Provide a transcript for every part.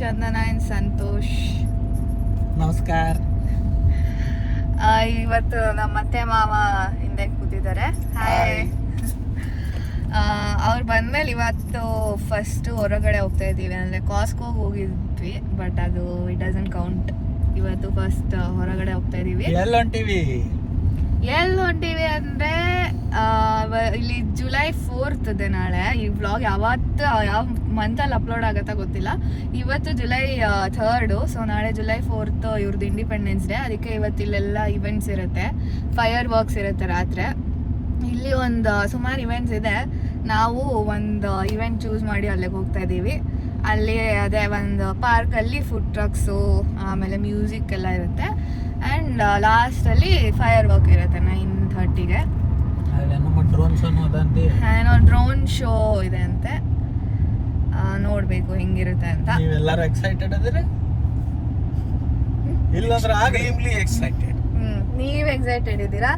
ಚಂದನ and Santosh. ನಮಸ್ಕಾರ. ಆ, ಇವತ್ತು ನಮ್ಮ ಅತ್ತೆ ಮಾವ ಹಿಂದೆ ಕೂತಿದ್ದಾರೆ. ಹಾಯ್ ಅವ್ರು ಬಂದ್ಮೇಲೆ ಇವತ್ತು ಫಸ್ಟ್ ಹೊರಗಡೆ ಹೋಗ್ತಾ ಇದ್ದೀವಿ. ಅಂದ್ರೆ ಕಾಸ್ಕೋಗೆ ಹೋಗಿದ್ವಿ ಬಟ್ ಅದು ಇಟ್ ಡಸಂಟ್ ಕೌಂಟ್ ಇವತ್ತು ಫಸ್ಟ್ ಹೊರಗಡೆ ಹೋಗ್ತಾ ಇದೀವಿ ಎಲ್ಲಿ ಹೊಂಟಿವಿ ಎಲ್ಲಿ ಹೊಂಟಿವಿ ಅಂದ್ರೆ ಇಲ್ಲಿ ಜುಲೈ ಫೋರ್ತ್ ಇದೆ ನಾಳೆ. ಈ ವ್ಲಾಗ್ ಯಾವತ್ತು ಯಾವ ಮಂತಲ್ಲಿ ಅಪ್ಲೋಡ್ ಆಗುತ್ತಾ ಗೊತ್ತಿಲ್ಲ. ಇವತ್ತು ಜುಲೈ ಥರ್ಡು ಸೊ ನಾಳೆ ಜುಲೈ ಫೋರ್ತ್ ಇವ್ರದ್ದು ಇಂಡಿಪೆಂಡೆನ್ಸ್ ಡೇ ಅದಕ್ಕೆ ಇವತ್ತು ಇಲ್ಲೆಲ್ಲ ಇವೆಂಟ್ಸ್ ಇರುತ್ತೆ. ಫೈರ್ ವರ್ಕ್ಸ್ ಇರುತ್ತೆ ರಾತ್ರಿ. ಇಲ್ಲಿ ಒಂದು ಸುಮಾರು ಇವೆಂಟ್ಸ್ ಇದೆ. ನಾವು ಒಂದು ಇವೆಂಟ್ ಚೂಸ್ ಮಾಡಿ ಅಲ್ಲಿಗೆ ಹೋಗ್ತಾ ಇದ್ದೀವಿ. ಅಲ್ಲಿ ಅದೇ ಒಂದು ಪಾರ್ಕಲ್ಲಿ ಫುಡ್ ಟ್ರಕ್ಸು ಆಮೇಲೆ ಮ್ಯೂಸಿಕ್ ಎಲ್ಲ ಇರುತ್ತೆ. ಆ್ಯಂಡ್ ಲಾಸ್ಟಲ್ಲಿ ಫೈರ್ ವರ್ಕ್ ಇರುತ್ತೆ ನೈನ್ ಥರ್ಟಿಗೆ ಏನೋ ಡ್ರೋನ್ ಶೋ ಇದೆ ಅಂತೆ. ನೋಡ್ಬೇಕು ಹೆಂಗಿರುತ್ತೆ ಅಂತ. ನೀವೆಲ್ಲರೂ ಎಕ್ಸೈಟೆಡ್ ಅದಿರಿ? ಇಲ್ಲಂದ್ರೆ ಆಗ್ಲಿ ಎಕ್ಸೈಟೆಡ್ ನೀವು ಎಕ್ಸೈಟೆಡ್ ಇದ್ದೀರಾ?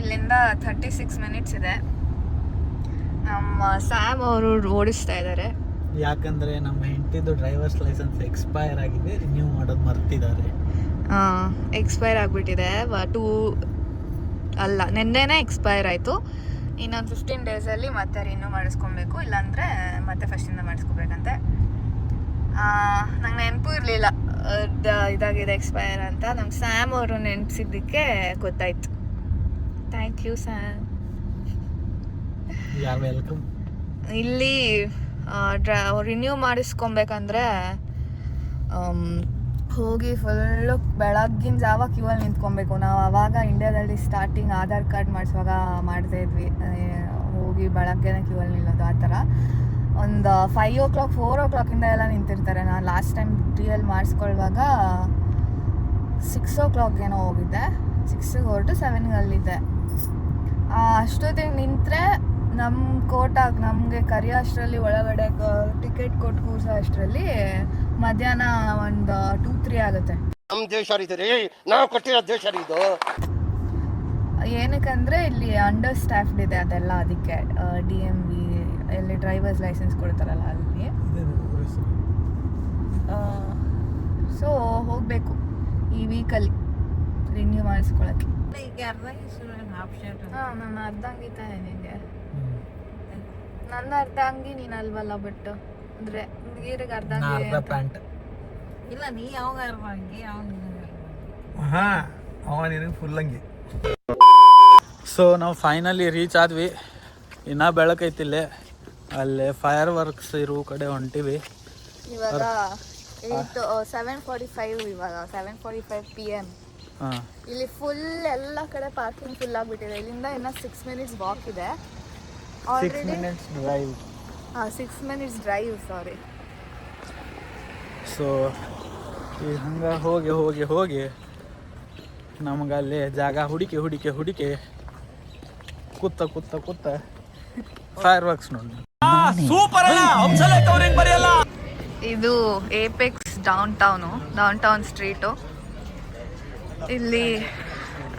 ಇಲ್ಲಿಂದ ಥರ್ಟಿ ಸಿಕ್ಸ್ ಮಿನಿಟ್ಸ್ ಇದೆ. ನಮ್ಮ ಸ್ಯಾಮ್ ಅವರು ಓಡಿಸ್ತಾ ಇದ್ದಾರೆ. ಯಾಕಂದ್ರೆ ನಮ್ಮ ಹೆಂಡತಿದು ಡ್ರೈವರ್ಸ್ ಲೈಸೆನ್ಸ್ ಎಕ್ಸ್ಪೈರ್ ಆಗಿದೆ ರಿನ್ಯೂ ಮಾಡೋದು ಮರ್ತಿದ್ದಾರೆ. ಎಕ್ಸ್ಪೈರ್ ಆಗಿಬಿಟ್ಟಿದೆ ಟೂ ಅಲ್ಲ ನಿನ್ನೆನೇ ಎಕ್ಸ್ಪೈರ್ ಆಯಿತು. ಇನ್ನೊಂದು ಫಿಫ್ಟೀನ್ ಡೇಸಲ್ಲಿ ಮತ್ತೆ ರಿನ್ಯೂ ಮಾಡಿಸ್ಕೊಬೇಕು ಇಲ್ಲಾಂದರೆ ಮತ್ತೆ ಫಸ್ಟಿಂದ ಮಾಡಿಸ್ಕೋಬೇಕಂತೆ. ನಂಗೆ ನೆನಪು ಇರಲಿಲ್ಲ. ಇದಾಗಿದೆ ಎಕ್ಸ್ಪೈರ್ ಅಂತ. ನಮ್ಮ ಸ್ಯಾಮ್ ಅವರು ನೆನಪಿಸಿದ್ದಕ್ಕೆ ಗೊತ್ತಾಯ್ತು. ಥ್ಯಾಂಕ್ ಯು ಸ್ಯಾಮ್ ವೆಲ್ಕಮ್ ಇಲ್ಲಿ ರಿನ್ಯೂ ಮಾಡಿಸ್ಕೊಬೇಕಂದ್ರೆ ಹೋಗಿ ಫುಲ್ಲು ಬೆಳಗ್ಗಿನ ಜಾವ ಕ್ಯೂವಲ್ಲಿ ನಿಂತ್ಕೊಬೇಕು. ನಾವು ಆವಾಗ ಇಂಡಿಯಾದಲ್ಲಿ ಸ್ಟಾರ್ಟಿಂಗ್ ಆಧಾರ್ ಕಾರ್ಡ್ ಮಾಡಿಸುವಾಗ ಮಾಡ್ತಾ ಇದ್ವಿ. ಹೋಗಿ ಬೆಳಗ್ಗೆನೇ ಕ್ಯೂವಲ್ಲಿ ನಿಲ್ಲೋದು ಆ ಥರ. ಒಂದು ಫೈವ್ ಓ ಕ್ಲಾಕ್ ಫೋರ್ ಓ ಕ್ಲಾಕಿಂದ ಎಲ್ಲ ನಿಂತಿರ್ತಾರೆ. ನಾನು ಲಾಸ್ಟ್ ಟೈಮ್ ಟಿಯಲ್ಲಿ ಮಾಡಿಸ್ಕೊಳ್ವಾಗ ಮಾಡಿಸ್ಕೊಳ್ಳುವಾಗ ಸಿಕ್ಸ್ ಓ ಕ್ಲಾಕ್ ಏನೋ ಹೋಗಿದ್ದೆ. ಸಿಕ್ಸಿಗೆ ಹೊರಟು ಸೆವೆನ್ಗೆ ಅಲ್ಲಿದ್ದೆ. ಆ, ಅಷ್ಟೊತ್ತಿಗೆ ನಿಂತರೆ ನಮ್ಮ ಕೋಟಾಗ ನಮಗೆ ಕರಿಯೋ ಅಷ್ಟರಲ್ಲಿ ಒಳಗಡೆ ಟಿಕೆಟ್ ಕೊಟ್ಟು ಕೂರಿಸೋ ಅಷ್ಟರಲ್ಲಿ ಮಧ್ಯಾಹ್ನ ಒಂದು ಟೂ ತ್ರೀ ಆಗುತ್ತೆ. ನಮ್ಮ ದೇಶ ರೀ ನಾವು ಕೊಟ್ಟಿರೋ ದೇಶ ರೀ ಇದು ಏನಕ್ಕಂದ್ರೆ ಇಲ್ಲಿ ಅಂಡರ್ ಸ್ಟಾಫ್ಡ್ ಇದೆ ಅದೆಲ್ಲ ಅದಕ್ಕೆ ಡಿ ಎಂ ವಿ ಎಲ್ಲಿ ಡ್ರೈವರ್ಸ್ ಲೈಸೆನ್ಸ್ ಕೊಡ್ತಾರಲ್ಲ ಅಲ್ಲಿ. ಸೊ ಹೋಗಬೇಕು ಈ ವೀಕಲ್ಲಿ ರಿನ್ಯೂ ಮಾಡಿಸ್ಕೊಳಕ್ಕೆ. ಹಾಂ ನಾನು ಅರ್ಧ ಅಂಗಿ ತಾನೆ ನಿಮಗೆ ನನ್ನ ಅರ್ಧ ಅಂಗಿ ನೀನು ಅಲ್ವಲ್ಲ ಬಟ್ ಅಂದರೆ ಹುಡುಗಿರಿಗೆ ಅರ್ಧ ಅಂಗಿ ಅರ್ಧ ಪ್ಯಾಂಟ್. ಇಲ್ಲ ನೀ ಯಾವಾಗ ಹಂಗೆ ಅವ್ನು ಹಾ ಅವ ನಿನಗೆ ಫುಲ್ ಅಂಗಿ. ಸೊ ನಾವು ಫೈನಲಿ ರೀಚ್ ಆದ್ವಿ. ಇನ್ನ ಬೆಳಕೈತಿಲ್ಲೇ ಅಲ್ಲೇ ಫೈರ್ ವರ್ಕ್ಸ್ ಇರೋ ಕಡೆ ಹೊಂಟಿವಿ. ಇವಾಗ ಏಯ್ಟ್ ಸೆವೆನ್ ಫಾರ್ಟಿ ಫೈವ್ ಇವಾಗ seven forty five P M ಹಾಂ. ಇಲ್ಲಿ ಫುಲ್ ಎಲ್ಲ ಕಡೆ ಪಾರ್ಕಿಂಗ್ ಫುಲ್ ಆಗಿಬಿಟ್ಟಿದೆ. ಇಲ್ಲಿಂದ ಇನ್ನ ಸಿಕ್ಸ್ ಮಿನಿಟ್ಸ್ ವಾಕ್ ಇದೆ. Already minutes drive six minutes drive sorry so ಈಗ ಹಂಗೆ ಹೋಗಿ ಹೋಗಿ ಹೋಗಿ ನಮ್ಗೆ ಅಲ್ಲಿ ಜಾಗ ಹುಡುಕಿ ಹುಡುಕಿ ಹುಡುಕಿ ಕೂತ ಕೂತ ಕೂತ ಫೈರ್ ವರ್ಕ್ಸ್ ನೋಡಿ ಇದು apex downtown downtown street ಇಲ್ಲಿ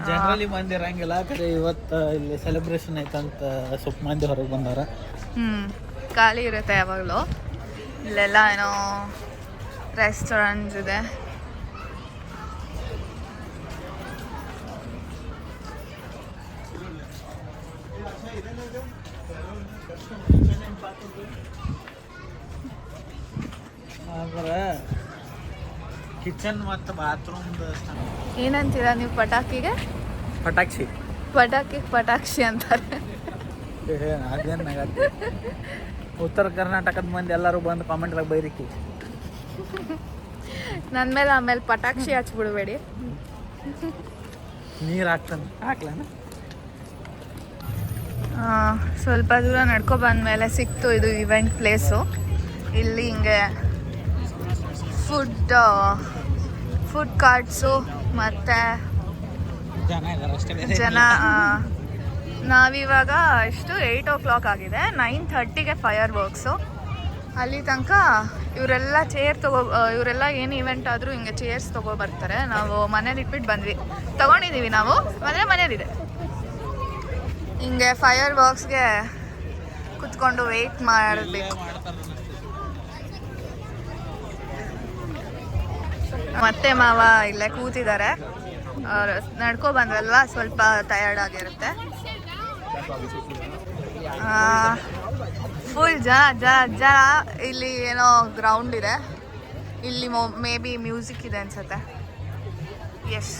ಜನರಲಿ ಮಂದಿ ಇರಂಗಿಲ್ಲ ಕರೆ ಇವತ್ತು ಇಲ್ಲಿ ಸೆಲೆಬ್ರೇಷನ್ ಐತಂತ ಸ್ವಲ್ಪ ಮಂದಿ ಹೊರಗೆ ಬಂದಾರ. ಹ್ಞೂ ಖಾಲಿ ಇರುತ್ತೆ ಯಾವಾಗಲೂ. ಇಲ್ಲೆಲ್ಲ ಏನೋ ರೆಸ್ಟೋರೆಂಟ್ ಇದೆ. ಕಿಚನ್ ಮತ್ತು ಬಾತ್ರೂಮ್ ಏನಂತೀರಾ ನೀವು ಪಟಾಕಿಗೆ? ಪಟಾಕ್ಷಿ. ಪಟಾಕಿ ಪಟಾಕ್ಷಿ ಅಂತಾರೆ. ಉತ್ತರ ಕರ್ನಾಟಕದ ಮಂದಿ ಎಲ್ಲರೂ ಬಂದು ಕಾಮೆಂಟ್ದಾಗ ಬೈರಿಕಿ. ನನ್ನ ಮೇಲೆ ಆಮೇಲೆ ಪಟಾಕ್ಷಿ ಹಚ್ಬಿಡ್ಬೇಡಿ. ನೀರು ಹಾಕ್ತಾನೆ. ಹಾಕ್ಲಾನ? ಸ್ವಲ್ಪ ದೂರ ನಡ್ಕೊ ಬಂದಮೇಲೆ ಸಿಕ್ತು ಇದು ಇವೆಂಟ್ ಪ್ಲೇಸು ಇಲ್ಲಿ ಹಿಂಗೆ ಫುಡ್ ಫುಡ್ ಕಾರ್ಟ್ಸು ಮತ್ತು ಜನ ನಾವಿವಾಗ ಎಷ್ಟು ಏಯ್ಟ್ ಓ ಕ್ಲಾಕ್ ಆಗಿದೆ. ನೈನ್ ಥರ್ಟಿಗೆ ಫೈರ್ ವರ್ಕ್ಸು ಅಲ್ಲಿ ತನಕ ಇವರೆಲ್ಲ ಚೇರ್ ತಗೋ ಇವರೆಲ್ಲ ಏನು ಇವೆಂಟ್ ಆದರೂ ಹಿಂಗೆ ಚೇರ್ಸ್ ತೊಗೋ ಬರ್ತಾರೆ. ನಾವು ಮನೇಲಿ ಇಟ್ಬಿಟ್ಟು ಬಂದ್ವಿ. ತೊಗೊಂಡಿದ್ದೀವಿ ನಾವು. ಮನೆ ಮನೇಲಿದೆ ಹಿಂಗೆ ಫೈರ್ ವರ್ಕ್ಸ್ಗೆ ಕುತ್ಕೊಂಡು ವೆಯ್ಟ್ ಮಾಡಬೇಕು. ಮತ್ತೆ ಮಾವ ಇಲ್ಲೇ ಕೂತಿದ್ದಾರೆ. ನಡ್ಕೊ ಬಂದ್ರಲ್ಲ ಸ್ವಲ್ಪ ಟಯರ್ಡ್ ಆಗಿರುತ್ತೆ. ಫುಲ್ ಜನ ಜನ ಜನ ಇಲ್ಲಿ ಏನೋ ಗ್ರೌಂಡ್ ಇದೆ. ಇಲ್ಲಿ ಮೇ ಬಿ ಮ್ಯೂಸಿಕ್ ಇದೆ ಅನ್ಸತ್ತೆ. ಎಸ್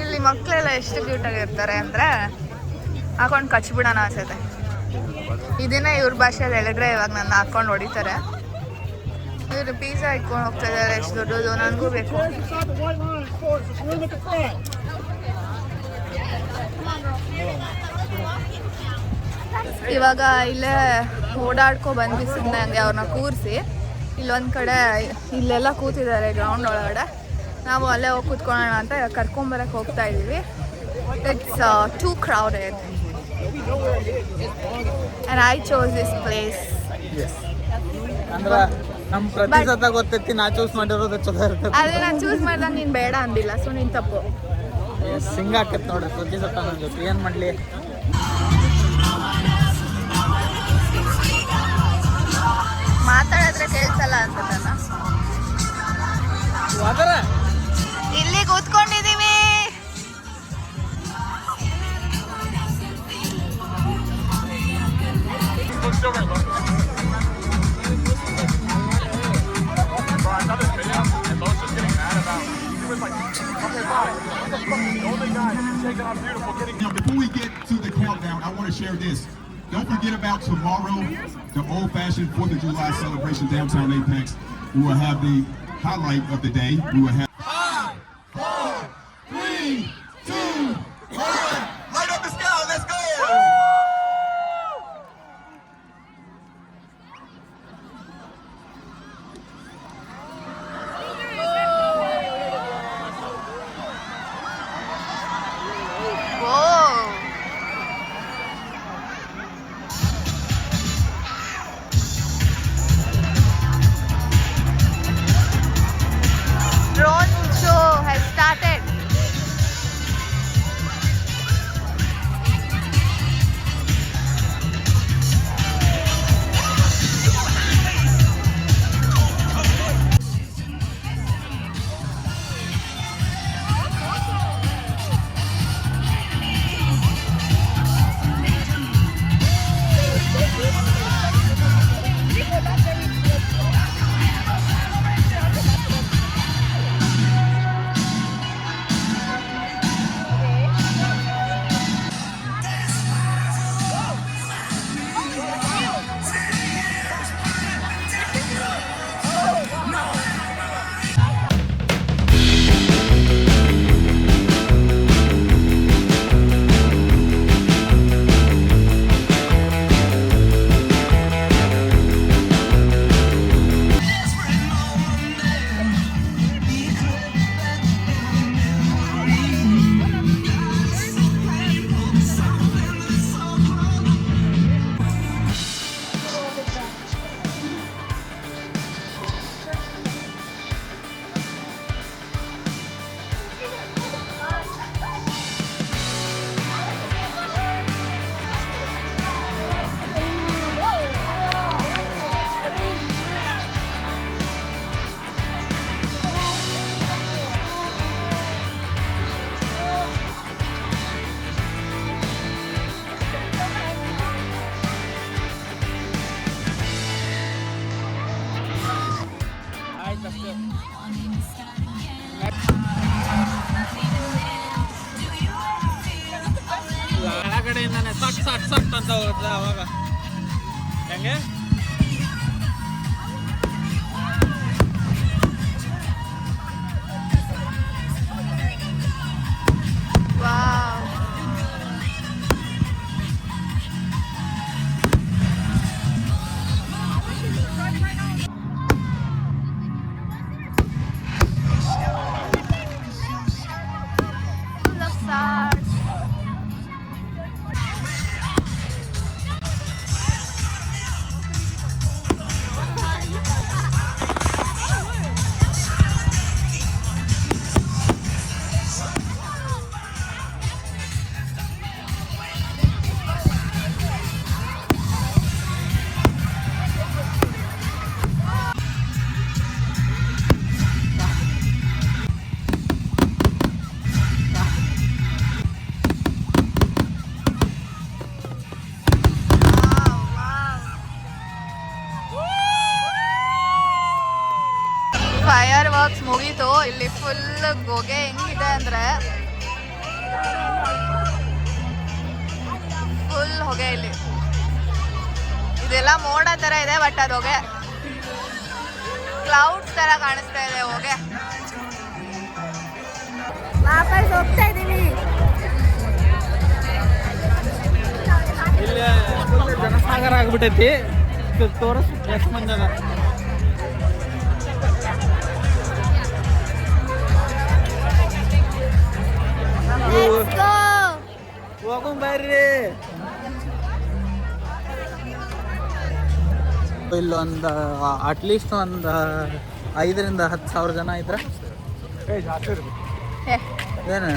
ಇಲ್ಲಿ ಮಕ್ಕಳೆಲ್ಲ ಎಷ್ಟು ಕ್ಯೂಟಾಗಿರ್ತಾರೆ ಅಂದರೆ ಹಾಕೊಂಡು ಕಚ್ಬಿಡೋಣ ಅನ್ಸತ್ತೆ. ಇದನ್ನೇ ಇವ್ರ ಭಾಷೆಯಲ್ಲಿ ಹೇಳಿದ್ರೆ ಇವಾಗ ನನ್ನ ಹಾಕೊಂಡು ಹೊಡಿತಾರೆ. ಇವರು ಪೀಸಾ ಇಟ್ಕೊಂಡು ಹೋಗ್ತಾ ಇದ್ದಾರೆ, ಎಷ್ಟು ದೊಡ್ಡದು, ನನಗೂ ಬೇಕು. ಇವಾಗ ಇಲ್ಲೇ ಓಡಾಡ್ಕೊ ಬಂದ್ವಿ ಸುಮ್ಮನೆ ಹಂಗೆ ಅವ್ರನ್ನ ಕೂರಿಸಿ. ಇಲ್ಲೊಂದು ಕಡೆ ಇಲ್ಲೆಲ್ಲ ಕೂತಿದ್ದಾರೆ ಗ್ರೌಂಡ್ ಒಳಗಡೆ. ನಾವು ಅಲ್ಲೇ ಹೋಗಿ ಕೂತ್ಕೊಳ್ಳೋಣ ಅಂತ ಕರ್ಕೊಂಬರಕ್ಕೆ ಹೋಗ್ತಾ ಇದ್ದೀವಿ. It's too crowded and I chose this place ಅಂದ್ರೆ ನಮ್ ಪ್ರತಿ ಸತ ಗೊತ್ತೈತಿ ನಾ ಚೂಸ್ ಮಾಡಿರೋದು ಚಲೋ ಇರುತ್ತೆ. ಆದರೆ ನಾನು ಚೂಸ್ ಮಾಡ್ದಾಗ ನೀನು ಬೇಡ ಅಂದಿಲ್ಲ ಸೊ ನಿನ್ ತಪ್ಪು. ಸಿಂಗ್ ಆಕತ್ ನೋಡ್ರಿ ಸುದ್ದಿ ಸತ್ತ ನನ್ನ ಜೊತೆ. ಏನ್ ಮಾಡ್ಲಿ? ಮಾತಾಡಿದ್ರೆ ಕೇಳಿಸಲ್ಲ. Old-fashioned 4th of July celebration downtown Apex. We will have the highlight of the day. We will have. संपतांचा ओळखला हवा का ಇದೆಲ್ಲ ಮೋಡ ತರ ಇದೆ ಬಟ್ ಅದು ಹೋಗೆ ಕ್ಲೌಡ್ಸ್ ತರ ಕಾಣಿಸ್ತಾ ಇದೆ ಹೊಗೆ ವಾಪಸ್ ಹೋಗ್ತಾ full ಜನಸಾಗರ ಆಗ್ಬಿಟ್ಟೈತಿ ತೋರಿಸ್ ಎಷ್ಟು ಮಂದಿ ಅದ ಹೋಗೋಣ ಇಲ್ಲೊಂದು ಅಟ್ಲೀಸ್ಟ್ ಒಂದು ಐದರಿಂದ ಹತ್ತು ಸಾವಿರ ಜನ ಇದ್ರ? ಏನು?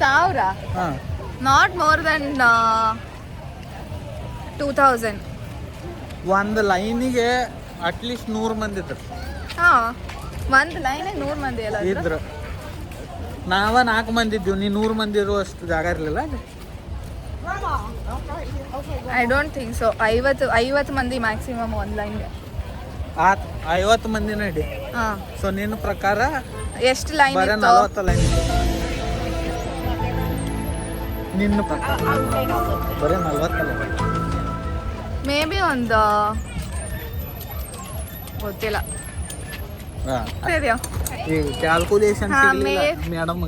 ಸಾವಿರ? ಹಾಂ. Not more than two thousand ಒಂದು ಲೈನಿಗೆ ಅಟ್ಲೀಸ್ಟ್ ನೂರು ಮಂದಿ ಇದ್ರು. ಹಾಂ ಒಂದು ಲೈನಿಗೆ ನೂರು ಮಂದಿ ಎಲ್ಲ ಇದ್ರು. ನಾವ ನಾಲ್ಕು ಮಂದಿ ಇದ್ದೀವಿ ನೀ ನೂರು ಮಂದಿ ಇರುವಷ್ಟು ಜಾಗ ಇರಲಿಲ್ಲ ಐ ಡೋಂಟ್ ಥಿಂಕ್ ಸೊ ಐವತ್ತು ಐವತ್ತು ಮಂದಿ ಮ್ಯಾಕ್ಸಿಮಮ್ ಒಂದು ಲೈನ್ ಆ ಐವತ್ತು ಮಂದಿನ ಇಡಿ ಹಾಂ. ಸೊ ನಿನ್ನ ಪ್ರಕಾರ ಎಷ್ಟು ಲೈನ್ ಬರೀ ನಲವತ್ತು ಲೈನ್ ನಿನ್ನ ಪ್ರಕಾರ ಬರೀ ನಲ್ವತ್ತು ಲೈನ್ ಮೇ ಬಿ ಒಂದು ಗೊತ್ತಿಲ್ಲ. ಈ ಕ್ಯಾಲ್ಕುಲೇಷನ್ ಮೇಡಮ್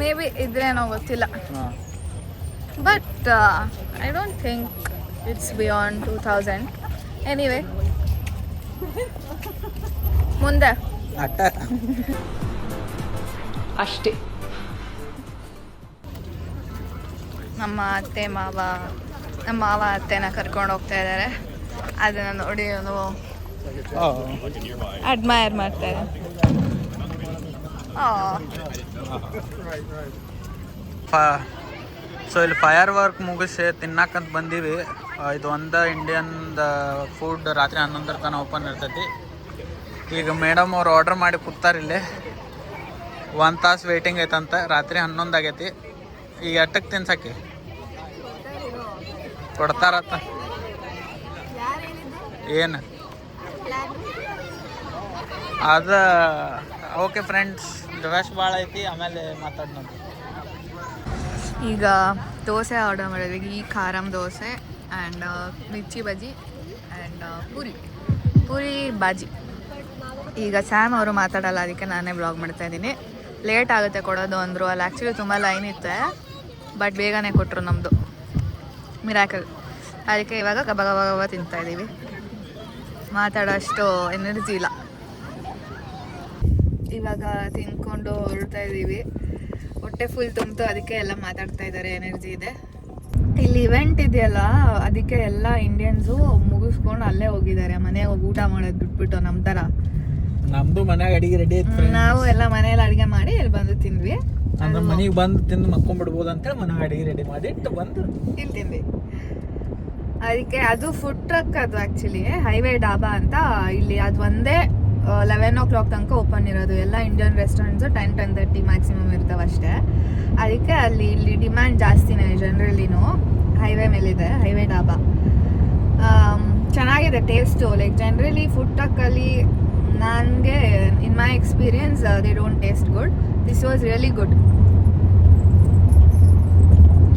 ಮೇ ಬಿ ಇದ್ರೇನೋ ಗೊತ್ತಿಲ್ಲ. ಹಾಂ. But I don't think it's beyond two thousand anyway ಮುಂದೆ. ಅಷ್ಟೇ. ನಮ್ಮ ಅತ್ತೆ ಮಾವ ನಮ್ಮ ಮಾವ ಅತ್ತೆನ ಕರ್ಕೊಂಡು ಹೋಗ್ತಾ ಇದ್ದಾರೆ ಅದನ್ನ ನೋಡಿ ಅವನು ಅಡ್ಮೈರ್ ಮಾಡ್ತಾರೆ. ಆ, ಸೊ ಇಲ್ಲಿ ಫೈರ್ ವರ್ಕ್ ಮುಗಿಸಿ ತಿನ್ನಕ್ಕಂತ ಬಂದೀವಿ. ಇದು ಒಂದು ಇಂಡಿಯನ್ ಫುಡ್ ರಾತ್ರಿ ಹನ್ನೊಂದರ ತನಕ ಓಪನ್ ಇರ್ತೈತಿ. ಈಗ ಮೇಡಮ್ ಅವ್ರು ಆರ್ಡರ್ ಮಾಡಿ ಕೂತಾರೆ ಇಲ್ಲಿ. ಒಂದು ತಾಸು ವೇಟಿಂಗ್ ಐತಂತ. ರಾತ್ರಿ ಹನ್ನೊಂದು ಆಗೈತಿ. ಈಗ ಎಟ್ಟಕ್ಕೆ ತಿನ್ಸಕ್ಕೆ? ಕೊಡ್ತಾರತ್ತ. ಏನು? ಅದ ಓಕೆ ಫ್ರೆಂಡ್ಸ್ ರಶ್ ಭಾಳ ಐತಿ. ಆಮೇಲೆ ಮಾತಾಡೋಣ ಈಗ ದೋಸೆ ಆರ್ಡರ್ ಮಾಡಿದ್ವಿ. ಈ ಖಾರಂ ದೋಸೆ ಆ್ಯಂಡ್ ಮಿರ್ಚಿ ಬಜ್ಜಿ ಆ್ಯಂಡ್ ಪೂರಿ. ಪೂರಿ, ಬಾಜಿ. ಈಗ ಸ್ಯಾಮ್ ಅವರು ಮಾತಾಡಲ್ಲ, ಅದಕ್ಕೆ ನಾನೇ ಬ್ಲಾಗ್ ಮಾಡ್ತಾ ಇದ್ದೀನಿ. ಲೇಟ್ ಆಗುತ್ತೆ ಕೊಡೋದು ಅಂದರು. ಅಲ್ಲಿ ಆ್ಯಕ್ಚುಲಿ ತುಂಬ ಲೈನ್ ಇತ್ತೆ. ಬಟ್ ಬೇಗನೆ ಕೊಟ್ಟರು ನಮ್ಮದು ಮಿರಾಕಲ್ ಅದಕ್ಕೆ ಇವಾಗ ಗಬ ಗಬ ಗಬ ತಿಂತಾ ಇದ್ದೀವಿ. ಮಾತಾಡೋಷ್ಟು ಎನರ್ಜಿ ಇಲ್ಲ. ಇವಾಗ ತಿನ್ಕೊಂಡು ಹೊರಡ್ತಾ ಇದ್ದೀವಿ. ಹೊಟ್ಟೆ ಫುಲ್ ತುಂಬಿತು ಅದಕ್ಕೆ ಎಲ್ಲ ಮಾತಾಡ್ತಾ ಇದ್ದಾರೆ ಎನರ್ಜಿ ಇದೆ. ಇಲ್ಲಿ ಇವೆಂಟ್ ಇದೆಯಲ್ಲ ಅದಕ್ಕೆ ಎಲ್ಲ ಇಂಡಿಯನ್ಸು ಮುಗಿಸ್ಕೊಂಡು ಅಲ್ಲೇ ಹೋಗಿದ್ದಾರೆ. ಮನೆಗೆ ಹೋಗಿ ಊಟ ಮಾಡೋದು ಬಿಟ್ಬಿಟ್ಟು ನಮ್ಮ ಥರ. ನಮ್ದು ಮನೆಯಾಗ ಅಡಿಗೆ ರೆಡಿ ಆಯ್ತು ನಾವು ಎಲ್ಲ ಮನೆಯಲ್ಲಿ ಅಡುಗೆ ಮಾಡಿ ಇಲ್ಲಿ ಬಂದು ತಿಂದ್ವಿ. ಅಂದ್ರೆ ಮನೆಗೆ ಬಂದು ತಿಂದು ಮಕ್ಕೊಂಡ್ಬಿಡ್ಬೋದು ಅಂತೇಳಿ ಮನೆ ಅಡಿಗೆ ರೆಡಿ ಮಾಡಿ ಇಟ್ಟು ಬಂದು ಇಲ್ಲಿ ತಿಂದ್ವಿ. ಅದಕ್ಕೆ ಅದು ಫುಡ್ ಟ್ರಕ್ ಅದು ಆ್ಯಕ್ಚುಲಿ ಹೈವೇ ಡಾಬಾ ಅಂತ ಇಲ್ಲಿ ಅದು ಒಂದೇ ಲೆವೆನ್ ಓ ಕ್ಲಾಕ್ ತನಕ ಓಪನ್ ಇರೋದು. ಎಲ್ಲ Indian restaurants ten ten thirty maximum ಇರ್ತಾವೆ ಅಷ್ಟೇ. ಅದಕ್ಕೆ ಅಲ್ಲಿ ಇಲ್ಲಿ ಡಿಮ್ಯಾಂಡ್ ಜಾಸ್ತಿನೇ ಜನರಲ್ಲಿನೂ ಹೈವೇ ಮೇಲಿದೆ ಹೈವೇ ಡಾಬಾ. ಚೆನ್ನಾಗಿದೆ ಟೇಸ್ಟು ಲೈಕ್ ಜನರಲಿ ಫುಡ್ ಟಕ್ಕಲ್ಲಿ ನನಗೆ in my experience they don't taste good this was really good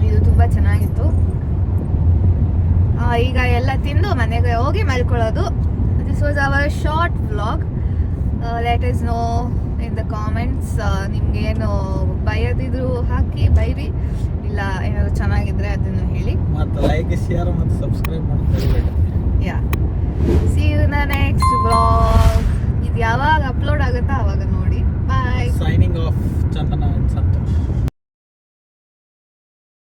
ಇದು ತುಂಬ ಚೆನ್ನಾಗಿತ್ತು. ಈಗ ಎಲ್ಲ ತಿಂದು ಮನೆಗೆ ಹೋಗಿ ಮಲ್ಕೊಳ್ಳೋದು. This was our short vlog let us know in the comments ನಿಮ್ಗೇನು ಬೈಯದಿದ್ರು ಹಾಕಿ ಬೈರಿ. ಇಲ್ಲ ಏನಾದ್ರು ಚೆನ್ನಾಗಿದ್ರೆ ಅದನ್ನು ಹೇಳಿ. ಮತ್ತು ಲೈಕ್ ಶೇರ್ ಮತ್ತು ಸಬ್ಸ್ಕ್ರೈಬ್ ಮಾಡ್ತಾರೆ yeah see you the next vlog ಇದು ಯಾವಾಗ ಅಪ್ಲೋಡ್ ಆಗುತ್ತಾ ಅವಾಗ ನೋಡಿ. Bye signing off Chandana Santosh